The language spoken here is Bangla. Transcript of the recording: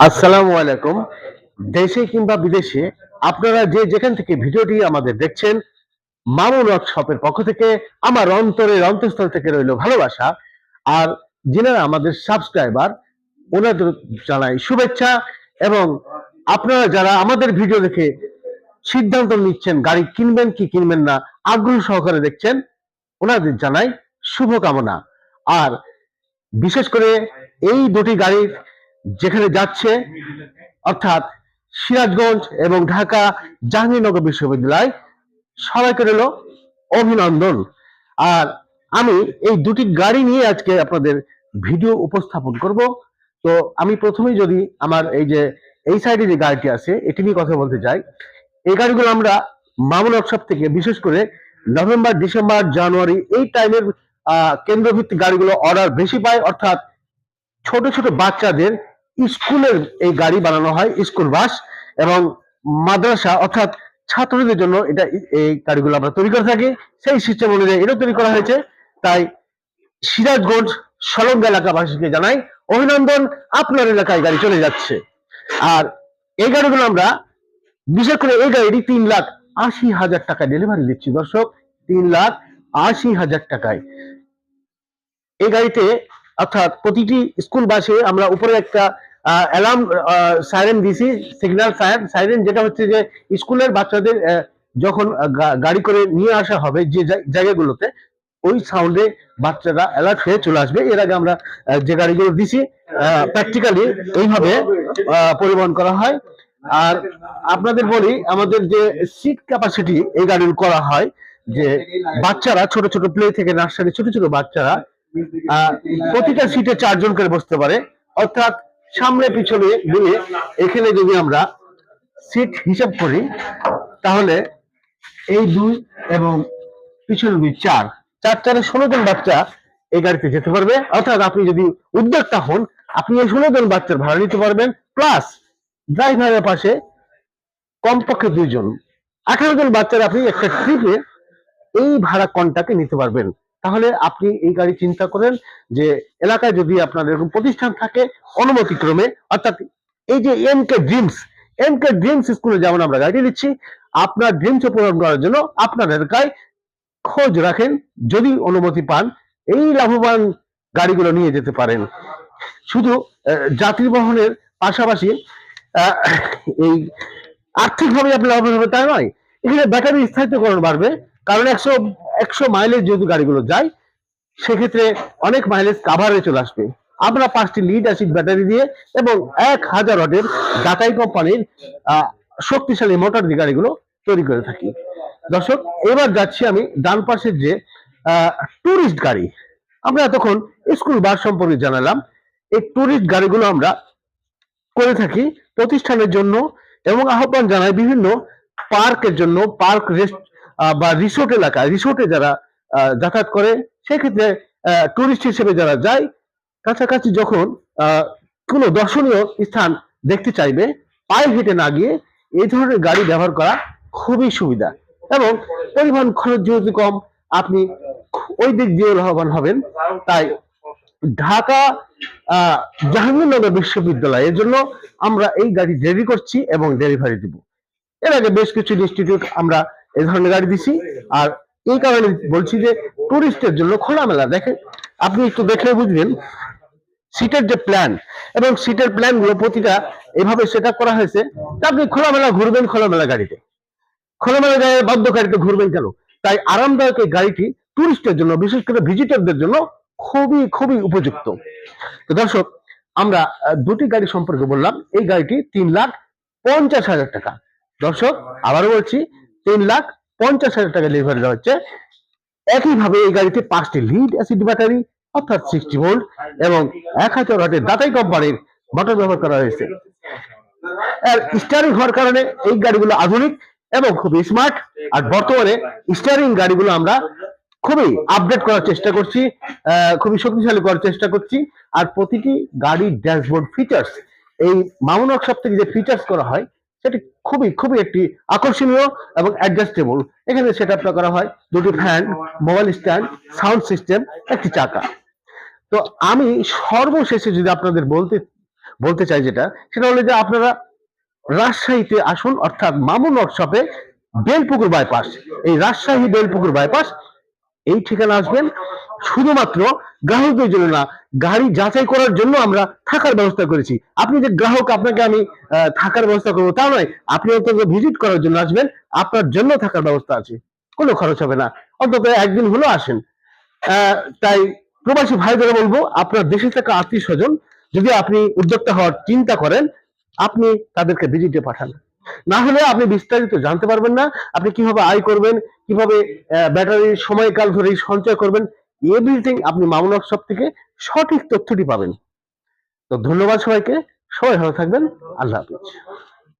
আসসালামু আলাইকুম। দেশে কিংবা বিদেশে আপনারা যে যেখান থেকে ভিডিওটি আমাদের দেখছেন, মামুন শপের পক্ষ থেকে আমার অন্তরের অন্তঃস্থল থেকে রইল ভালোবাসা। আর যিনারা আমাদের সাবস্ক্রাইবার, ওনাদের জানাই শুভেচ্ছা এবং আপনারা যারা আমাদের ভিডিও দেখে সিদ্ধান্ত নিচ্ছেন, গাড়ি কিনবেন কি কিনবেন না, আগ্রহ সহকারে দেখছেন, ওনাদের জানাই শুভকামনা। আর বিশেষ করে এই দুটি গাড়ির যেখানে যাচ্ছে অর্থাৎ সিরাজগঞ্জ এবং ঢাকা জাহাঙ্গীরনগর বিশ্ববিদ্যালয় সবাইকে রইল অভিনন্দন। আর আমি এই দুটি গাড়ি নিয়ে আজকে আপনাদের ভিডিও উপস্থাপন করব। তো আমি প্রথমেই যদি আমার এই যে এই সাইডে যে গাড়িটি আছে, এটি নিয়ে কথা বলতে চাই। এই গাড়িগুলো আমরা মামুন ওয়ার্কশপ থেকে, বিশেষ করে নভেম্বর, ডিসেম্বর, জানুয়ারি, এই টাইমের কেন্দ্রভিত্তিক গাড়িগুলো অর্ডার বেশি পায়। অর্থাৎ ছোট ছোট বাচ্চাদের স্কুলের এই গাড়ি বানানো হয়, স্কুল বাস এবং মাদ্রাসা অর্থাৎ ছাত্রদের জন্য এটা এই গাড়িগুলো আমরা তৈরি করে থাকি। সেই সিস্টেম অনুযায়ী এটা তৈরি করা হয়েছে। তাই সিরাজগঞ্জ সলঙ্গ এলাকাবাসীকে জানাই অভিনন্দন, আপনার এলাকায় গাড়ি চলে যাচ্ছে। আর এই গাড়িগুলো আমরা বিশেষ করে এই গাড়িটি তিন লাখ আশি হাজার টাকা ডেলিভারি দিচ্ছি। দর্শক, তিন লাখ আশি হাজার টাকায়। এই গাড়িতে অর্থাৎ প্রতিটি স্কুল বাসে আমরা উপরে একটা অ্যালার্ম সাইরেন দিছি সিগন্যাল সাইরেন যেটা হচ্ছে যে স্কুলের বাচ্চাদের যখন গাড়ি করে নিয়ে আসা হবে যে জায়গাগুলোতে, ওই সাউন্ডে বাচ্চারা অ্যালার্ট হয়ে চলে আসবে। এর আগে আমরা যে গাড়িগুলো দিছি প্র্যাকটিক্যালি এইভাবে পরিবহন করা হয়। আর আপনাদের বলি, আমাদের যে সিট ক্যাপাসিটি এই গাড়ির করা হয়, যে বাচ্চারা, ছোট ছোট প্লে থেকে নার্সারি ছোট ছোট বাচ্চারা প্রতিটা সিটে চারজন করে বসতে পারে। অর্থাৎ সামনে পিছনে মিলে এখানে যদি আমরা সিট হিসাব করি, তাহলে এই দুই এবং পিছনে দুই চার চার চারে ষোলো জন বাচ্চা এই গাড়িতে যেতে পারবে। অর্থাৎ আপনি যদি উদ্যোক্তা হন, আপনি এই ষোলো জন বাচ্চার ভাড়া নিতে পারবেন প্লাস ড্রাইভারের পাশে কমপক্ষে দুইজন। আঠারো জন বাচ্চার আপনি একটা ট্রিপে এই ভাড়া কন্টাকে নিতে পারবেন। তাহলে আপনি এই গাড়ি চিন্তা করেন যে এলাকায় যদি আপনার এরকম প্রতিষ্ঠান থাকে অনুমতিক্রমে, অর্থাৎ এই যে M K dreams M K dreams স্কুলে যেমন আমরা গাড়ি দিচ্ছি আপনার ড্রিমস পূরণ করার জন্য আপনার এলাকায় খোঁজ রাখেন, যদি অনুমতি পান, এই লাভবান গাড়িগুলো নিয়ে যেতে পারেন। শুধু যাত্রী বহনের পাশাপাশি এই আর্থিকভাবে আপনি লাভবান হবে তা নয়, এখানে ব্যাটারি স্থায়িত্বকরণ বাড়বে কারণ একশো একশো মাইলেজ যেহেতু গাড়িগুলো যায়, সেক্ষেত্রে অনেক মাইলেজ কাভারে চলে আসবে। আমরা পাঁচটি লিড অ্যাসিড ব্যাটারি দিয়ে এবং এক হাজার ওয়াটের ডাটাই কোম্পানির শক্তিশালী মোটর দিয়ে গাড়িগুলো তৈরি করে থাকি। দর্শক, এবার যাচ্ছি আমি ডান পাশের যে টুরিস্ট গাড়ি। আমরা এতক্ষণ স্কুল বাস সম্পর্কে জানালাম। এই টুরিস্ট গাড়িগুলো আমরা করে থাকি প্রতিষ্ঠানের জন্য এবং আহ্বান জানাই বিভিন্ন পার্কের জন্য পার্ক রেস্ট বা রিসোর্ট এলাকা রিসোর্টে যারা যাতায়াত করে, সেক্ষেত্রে টুরিস্ট হিসেবে যারা যায়, কাছাকাছি যখন কোনো দর্শনীয় স্থান দেখতে চাইবে, পায়ে হেঁটে না গিয়ে এই ধরনের গাড়ি ব্যবহার করা খুবই সুবিধা। এবং পরিবহন খরচ যেহেতু কম, আপনি ওই দিক দিয়ে লাভবান হবেন। তাই ঢাকা জাহাঙ্গীরনগর বিশ্ববিদ্যালয়ের জন্য আমরা এই গাড়ি রেডি করছি এবং ডেলিভারি দিব। এর আগে বেশ কিছু ইনস্টিটিউট আমরা এই ধরনের গাড়ি দিছি। আর এই কারণে বলছি যে টুরিস্টের জন্য খোলামেলা। দেখেন, আপনি একটু দেখলে বুঝবেন সিটের যে প্ল্যান এবং সিটের প্ল্যানগুলো প্রতিটা এভাবে সেট করা হয়েছে আপনি খোলামেলা ঘুরবেন খোলামেলা গাড়িতে। খোলামেলা জায়গায় বাধ্য গাড়িতে ঘুরবেন কেন? তাই আরামদায়ক এই গাড়িটি টুরিস্টের জন্য, বিশেষ করে ভিজিটরদের জন্য খুবই খুবই উপযুক্ত। তো দর্শক, আমরা দুটি গাড়ি সম্পর্কে বললাম। এই গাড়িটি তিন লাখ পঞ্চাশ হাজার টাকা। দর্শক, আবারও বলছি তিন লাখ পঞ্চাশ হাজার টাকা ডেলিভারি দেওয়া হচ্ছে। একইভাবে এই গাড়িতে পাঁচটি লিড অ্যাসিড ব্যাটারি অর্থাৎ সিক্সটি ভোল্ট এবং এক হাজার ওয়াটের দাতাই কোম্পানির মোটর ব্যবহার করা হয়েছে। আর স্টারিং হওয়ার কারণে এই গাড়িগুলো আধুনিক এবং খুবই স্মার্ট আর বর্তমানে স্টারিং গাড়িগুলো আমরা খুবই আপডেট করার চেষ্টা করছি খুবই শক্তিশালী করার চেষ্টা করছি। আর প্রতিটি গাড়ির ড্যাশবোর্ড ফিচার্স এই মামুন ওয়ার্কশপ থেকে যে ফিচার্স করা হয় সেটি খুবই খুবই একটি আকর্ষণীয় এবং অ্যাডজাস্টেবল এখানে সেট আপটা করা হয় দুটি fan mobile stand sound system একটি চাকা। তো আমি সর্বশেষে যদি আপনাদের বলতে বলতে চাই যেটা, সেটা হলো যে আপনারা রাজশাহীতে আসুন, অর্থাৎ মামুন ওয়ার্কশপে বেলপুকুর বাইপাস এই রাজশাহী বেলপুকুর বাইপাস এই ঠিকানা আসবেন। শুধুমাত্র গ্রাহকদের জন্য না, গাড়ি যাচাই করার জন্য আমরা থাকার ব্যবস্থা করেছি। আপনি যে গ্রাহক, আপনাকে আমি থাকার ব্যবস্থা করব তা নয়, আপনি অন্তত ভিজিট করার জন্য আসবেন। আপনার জন্য থাকার ব্যবস্থা আছে। কোনো খরচ হবে না। অন্তত একদিন হলো আসেন। তাই প্রবাসী ভাইদের বলব, আপনার দেশে থাকা আত্মীয় স্বজন, যদি আপনি উদ্যোক্তা হওয়ার চিন্তা করেন, আপনি তাদেরকে ভিজিটে পাঠান। না হলে আপনি বিস্তারিত জানতে পারবেন না। আপনি কীভাবে আয় করবেন, কীভাবে ব্যাটারির সময়কাল ধরে সঞ্চয় করবেন এভরিথিং আপনি মামুন সব থেকে সঠিক তথ্যটি পাবেন। তো ধন্যবাদ সবাইকে। সবাই ভালো থাকবেন। আল্লাহ হাফিজ।